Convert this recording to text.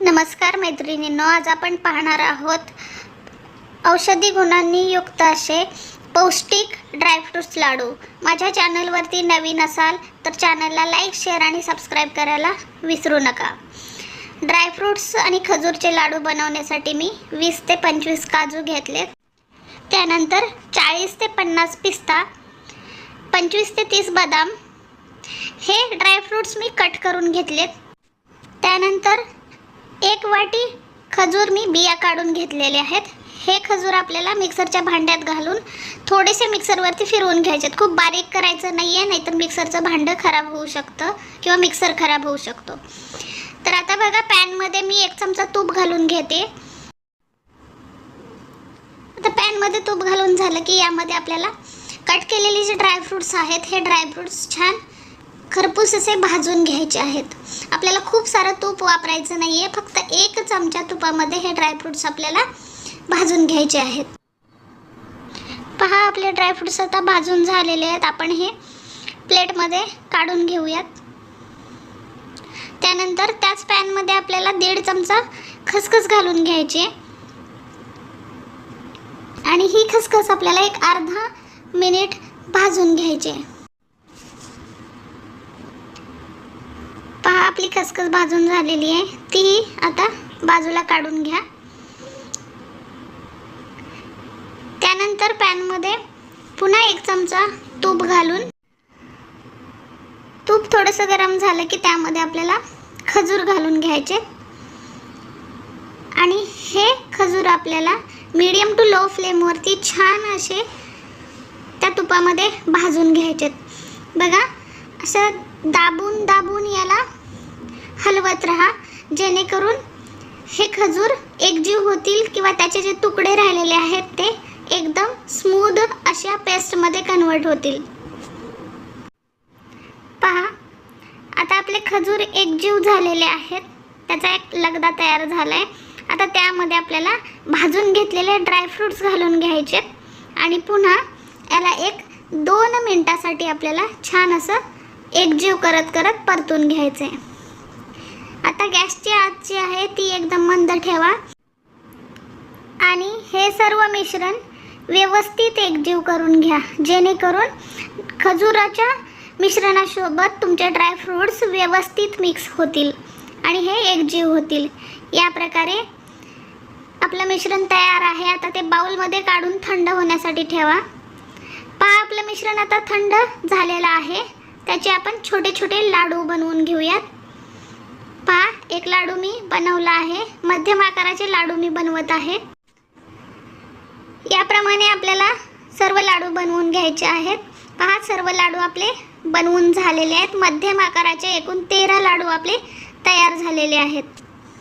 नमस्कार मैत्रिणींनो आज आपण पाहणार आहोत औषधी गुणांनी युक्त असे पौष्टिक ड्रायफ्रूट्स लाडू. माझ्या चॅनलवरती नवीन असाल तर चॅनलला लाईक शेअर आणि सबस्क्राईब करायला विसरू नका. ड्रायफ्रूट्स आणि खजूरचे लाडू बनवण्यासाठी मी वीस ते पंचवीस काजू घेतलेत. त्यानंतर चाळीस ते पन्नास पिस्ता पंचवीस ते तीस बदाम हे ड्रायफ्रूट्स मी कट करून घेतलेत. त्यानंतर एक वाटी खजूर मी बिया काढून घेतलेले आहेत. हे खजूर आपल्याला मिक्सरच्या भांड्यात घालून थोडेसे मिक्सरवरती फिरवून घ्यायचे आहेत. खूप बारीक करायचं नाही आहे नाहीतर मिक्सरचं भांडं खराब होऊ शकतं किंवा मिक्सर खराब होऊ शकतो. तर आता बघा पॅनमध्ये मी एक चमचा तूप घालून घेते. आता पॅनमध्ये तूप घालून झालं की यामध्ये आपल्याला कट केलेले जे ड्रायफ्रुट्स आहेत हे ड्रायफ्रुट्स छान खरपूस असे भाजून घ्यायचे आहेत. आपल्याला खूप सारं तूप वापरायचं नाही आहे फक्त एक चमचा तुपामध्ये हे ड्रायफ्रुट्स आपल्याला भाजून घ्यायचे आहेत. पहा आपले ड्रायफ्रुट्स आता भाजून झालेले आहेत. आपण हे प्लेटमध्ये काढून घेऊयात. त्यानंतर त्याच पॅनमध्ये आपल्याला दीड चमचा खसखस घालून घ्यायची. आणि ही खसखस आपल्याला एक अर्धा मिनिट भाजून घ्यायची आहे पहा आपली खसखस भाजून झालेली आहे. ती आता बाजूला काढून घ्या. त्यानंतर पॅनमध्ये पुन्हा एक चमचा तूप घालून तूप थोडंसं गरम झालं की त्यामध्ये आपल्याला खजूर घालून घ्यायचे. आणि हे खजूर आपल्याला मीडियम टू लो फ्लेमवरती छान असे त्या तुपामध्ये भाजून घ्यायचेत. बघा असं दाबून दाबून याला हलवत राहा. जेणेकरून हे खजूर एकजीव होतील किंवा त्याचे जे तुकडे राहिलेले आहेत ते एकदम स्मूद अशा पेस्टमध्ये कन्वर्ट होतील. पहा आता आपले खजूर एकजीव झालेले आहेत. त्याचा एक लगदा तयार झाला आहे आता त्यामध्ये आपल्याला भाजून घेतलेले ड्रायफ्रुट्स घालून घ्यायचे. आणि पुन्हा याला एक दोन मिनटासाठी आपल्याला छान असं एकजीव करत करत परतून घ्यायचे आता गॅसची आत जी आहे ती एकदम मंद ठेवा. आणि हे सर्व मिश्रण व्यवस्थित एकजीव करून घ्या. जेणेकरून खजुराच्या मिश्रणासोबत तुमचे ड्रायफ्रूट्स व्यवस्थित मिक्स होतील आणि हे एकजीव होतील. या प्रकारे आपलं मिश्रण तयार आहे. आता ते बाउलमध्ये काढून थंड होण्यासाठी ठेवा. पहा आपलं मिश्रण आता थंड झालेलं आहे. त्याचे आपण छोटे छोटे लाडू बनवून घेऊयात. एक लाडू मी बनवला आहे. मध्यम आकाराचे लाडू मी बनवत आहे. याप्रमाणे आपल्याला सर्व लाडू बनवून घ्यायचे आहेत. पहा सर्व लाडू आपले बनवून झालेले आहेत. मध्यम आकाराचे एकूण तेरा लाडू आपले तयार झालेले आहेत.